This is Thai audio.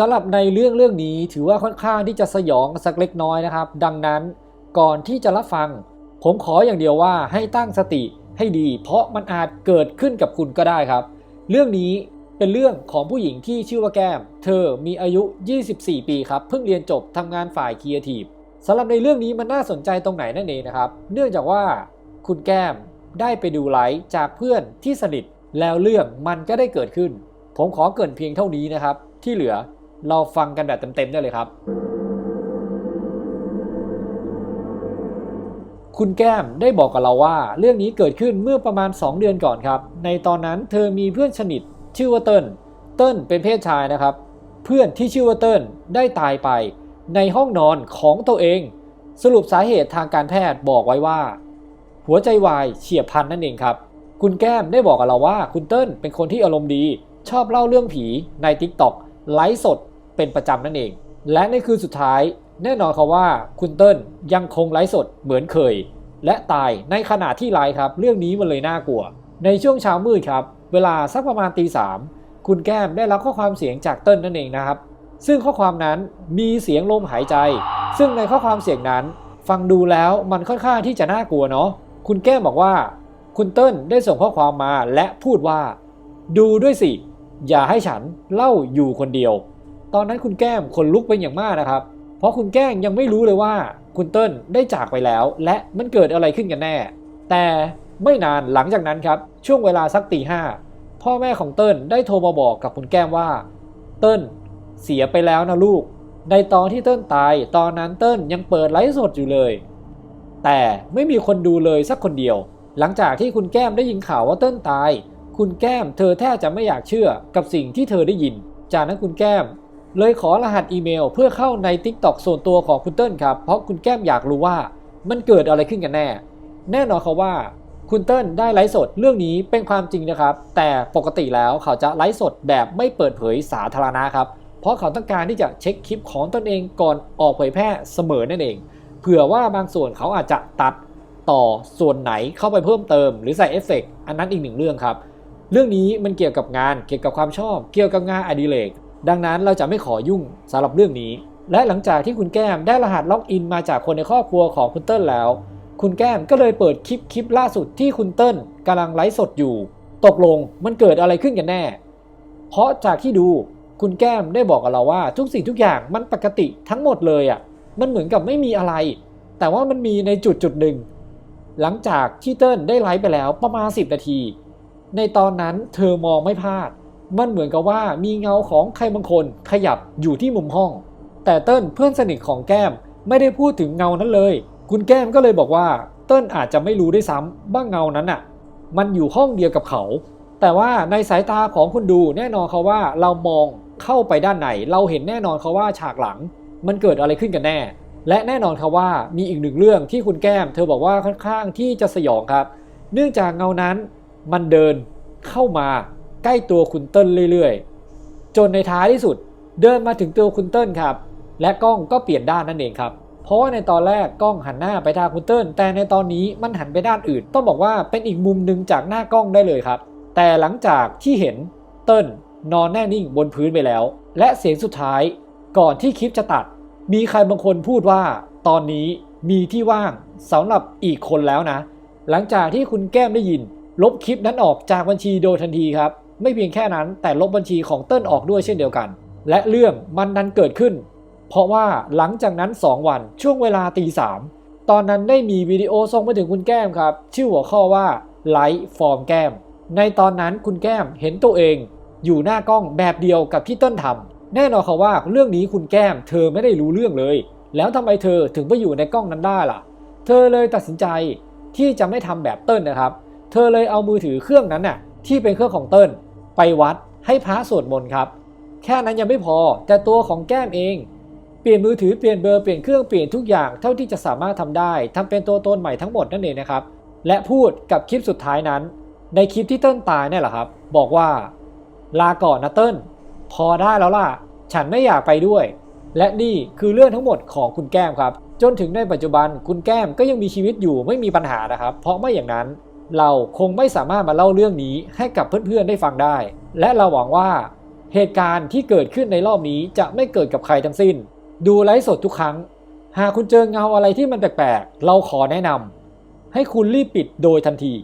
สำหรับในเรื่องเรื่องนี้ถือว่าค่อนข้างที่จะสยองสักเล็กน้อยนะครับ ดังนั้นก่อนที่จะรับฟัง ผมขออย่างเดียวว่าให้ตั้งสติให้ดี เพราะมันอาจเกิดขึ้นกับคุณก็ได้ครับ เรื่องนี้เป็นเรื่องของผู้หญิงที่ชื่อว่าแก้ม เธอมีอายุ 24 ปีครับ เพิ่งเรียนจบทำงานฝ่ายครีเอทีฟสำหรับในเรื่องนี้มันน่าสนใจตรงไหนนั่นเองนะครับ เนื่องจากว่าคุณแก้มได้ไปดูไลฟ์จากเพื่อนที่สนิทแล้วเรื่องมันก็ได้เกิดขึ้น ผมขอเกินเพียงเท่านี้นะครับ ที่เหลือ เราฟังกันแบบเต็มๆได้เลยครับ คุณแก้มได้บอกกับเราว่า เรื่องนี้เกิดขึ้นเมื่อประมาณ 2 เดือนก่อนครับ ในตอนนั้นเธอมีเพื่อนสนิทชื่อว่าเติ้ลเติ้ลเป็นเพศชายนะครับ เพื่อนที่ชื่อว่าเติ้ลได้ตายไปในห้องนอนของตัวเอง สรุปสาเหตุทางการแพทย์บอกไว้ว่า หัวใจวายเฉียบพลันนั่นเองครับ คุณแก้มได้บอกกับเราว่า คุณเติ้ลเป็นคนที่อารมณ์ดี ชอบเล่าเรื่องผีใน t ิ k t o k ไลฟ์สด เป็นประจำนั่นเอง และในคืนสุดท้ายแน่นอนครับว่าคุณเติ้ลยังคงไลฟ์สดเหมือนเคย และตายในขณะที่ไลฟ์ครับ เรื่องนี้มันเลยน่ากลัว ในช่วงเช้ามืดครับ เวลาสักประมาณตีสามคุณแก้มได้รับข้อความเสียงจากเติ้ลนั่นเองนะครับ ซึ่งข้อความนั้นมีเสียงลมหายใจ ซึ่งในข้อความเสียงนั้น ฟังดูแล้วมันค่อนข้างที่จะน่ากลัวเนาะคุณแก้มบอกว่า คุณเติ้ลได้ส่งข้อความมาและพูดว่า ดูด้วยสิ อย่าให้ฉันเล่าอยู่คนเดียว ตอนนั้นคุณแก้มขนลุกเป็นอย่างมากนะครับ เพราะคุณแก้งยังไม่รู้เลยว่า คุณเติ้ลได้จากไปแล้ว และมันเกิดอะไรขึ้นกันแน่ แต่ไม่นานหลังจากนั้นครับช่วงเวลาสักตีห้าพ่อแม่ของเติ้ลได้โทรมาบอกกับคุณแก้มว่า เติ้ลเสียไปแล้วนะลูก ในตอนที่เติ้ลตาย ตอนนั้นเติ้ลยังเปิดไลฟ์สดอยู่เลย แต่ไม่มีคนดูเลยสักคนเดียว หลังจากที่คุณแก้มได้ยินข่าวว่าเติ้ลตาย คุณแก้มเธอแทบจะไม่อยากเชื่อกับสิ่งที่เธอได้ยิน จากนั้นคุณแก้ม เลยขอรหัสอีเมลเพื่อเข้าใน Tik t o อกส่วนตัวของคุณเติ้ลครับ เพราะคุณแก้มอยากรู้ว่ามันเกิดอะไรขึ้นกันแน่ แน่นอนเขาว่าคุณเติ้ลได้ไลฟ์สดเรื่องนี้เป็นความจริงนะครับ แต่ปกติแล้วเขาจะไลฟ์สดแบบไม่เปิดเผยสาธารณะครับ เพราะเขาต้องการที่จะเช็คคลิปของตนเองก่อนออกเผยแพร่เสมอนั่นเอง เผื่อว่าบางส่วนเขาอาจจะตัดต่อส่วนไหนเข้าไปเพิ่มเติม หรือใส่เอฟเฟกต์อันนั้นอีกหนึ่งเรื่องครับ เรื่องนี้มันเกี่ยวกับงานเกี่ยวกับความชอบ เกี่ยวกับงานอดิเรก ดังนั้นเราจะไม่ขอยุ่งสำหรับเรื่องนี้ และหลังจากที่คุณแก้มได้รหัสล็อกอินมาจากคนในครอบครัวของคุณเติ้ลแล้ว คุณแก้มก็เลยเปิดคลิปคลิปล่าสุดที่คุณเติ้ลกำลังไลฟ์สดอยู่ ตกลงมันเกิดอะไรขึ้นกันแน่ เพราะจากที่ดูคุณแก้มได้บอกกับเราว่าทุกสิ่งทุกอย่างมันปกติทั้งหมดเลยอะ่ะ มันเหมือนกับไม่มีอะไร แต่ว่ามันมีในจุดจุดหนึ่ง หลังจากที่เติ้ลได้ไลฟ์ไปแล้วประมาณ 10 นาที ในตอนนั้นเธอมองไม่พลาด มันเหมือนกับว่ามีเงาของใครบางคนขยับอยู่ที่มุมห้อง แต่เติ้ลเพื่อนสนิทของแก้มไม่ได้พูดถึงเงานั้นเลย คุณแก้มก็เลยบอกว่า เติ้ลอาจจะไม่รู้ด้วยซ้ำว่าเงานั้นอะ มันอยู่ห้องเดียวกับเขา แต่ว่าในสายตาของคนดูแน่นอนเขาว่าเรามองเข้าไปด้านในเราเห็นแน่นอนเขาว่าฉากหลัง มันเกิดอะไรขึ้นกันแน่ และแน่นอนครับว่ามีอีกหนึ่งเรื่องที่คุณแก้ม เธอบอกว่าค่อนข้างที่จะสยองครับ เนื่องจากเงานั้น มันเดินเข้ามา ใกล้ตัวคุณเติ้ลเรื่อยๆ จนในท้ายที่สุดเดินมาถึงตัวคุณเติ้ลครับ และกล้องก็เปลี่ยนด้านนั่นเองครับ เพราะว่าในตอนแรกกล้องหันหน้าไปทางคุณเติ้ลแต่ในตอนนี้มันหันไปด้านอื่น ต้องบอกว่าเป็นอีกมุมหนึ่งจากหน้ากล้องได้เลยครับ แต่หลังจากที่เห็นเติ้ลนอนแน่นิ่งบนพื้นไปแล้ว และเสียงสุดท้ายก่อนที่คลิปจะตัด มีใครบางคนพูดว่า ตอนนี้มีที่ว่างสำหรับอีกคนแล้วนะ หลังจากที่คุณแก้มได้ยิน ลบคลิปนั้นออกจากบัญชีโดยทันทีครับ ไม่เพียงแค่นั้นแต่ลบบัญชีของเติ้ลออกด้วยเช่นเดียวกัน และเรื่องมันนั้นเกิดขึ้น เพราะว่าหลังจากนั้น 2 วันช่วงเวลาตีสามตอนนั้นได้มีวิดีโอส่งมาถึงคุณแก้มครับ ชื่อหัวข้อว่าไลฟ์ฟอร์มแก้ม ในตอนนั้นคุณแก้มเห็นตัวเอง อยู่หน้ากล้องแบบเดียวกับที่เติ้ลทำแน่นอนค่ะว่าเรื่องนี้คุณแก้มเธอไม่ได้รู้เรื่องเลย แล้วทำไมเธอถึงไปอยู่ในกล้องนั้นได้ล่ะ เธอเลยตัดสินใจที่จะไม่ทำแบบเติ้ลนะครับ เธอเลยเอามือถือเครื่องนั้นน่ะที่เป็นเครื่องของเติ้ล ไปวัดให้พระสวดมนต์ครับ แค่นั้นยังไม่พอแต่ตัวของแก้มเอง เปลี่ยนมือถือเปลี่ยนเบอร์เปลี่ยนเครื่องเปลี่ยนทุกอย่างเท่าที่จะสามารถทำได้ทำเป็นตัวตนใหม่ทั้งหมดนั่นเองนะครับ และพูดกับคลิปสุดท้ายนั้น ในคลิปที่เติ้ลตายเนี่ยแหละครับ บอกว่า ลาก่อนนะเติ้ลพอได้แล้วล่ะ ฉันไม่อยากไปด้วย และนี่คือเรื่องทั้งหมดของคุณแก้มครับ จนถึงในปัจจุบันคุณแก้มก็ยังมีชีวิตอยู่ไม่มีปัญหานะครับ เพราะไม่อย่างนั้น เราคงไม่สามารถมาเล่าเรื่องนี้ให้กับเพื่อนๆได้ฟังได้ และเราหวังว่า เหตุการณ์ที่เกิดขึ้นในรอบนี้จะไม่เกิดกับใครทั้งสิ้น ดูไลฟ์สดทุกครั้ง หากคุณเจอเงาอะไรที่มันแปลกๆเราขอแนะนำให้คุณรีบปิดโดยทันที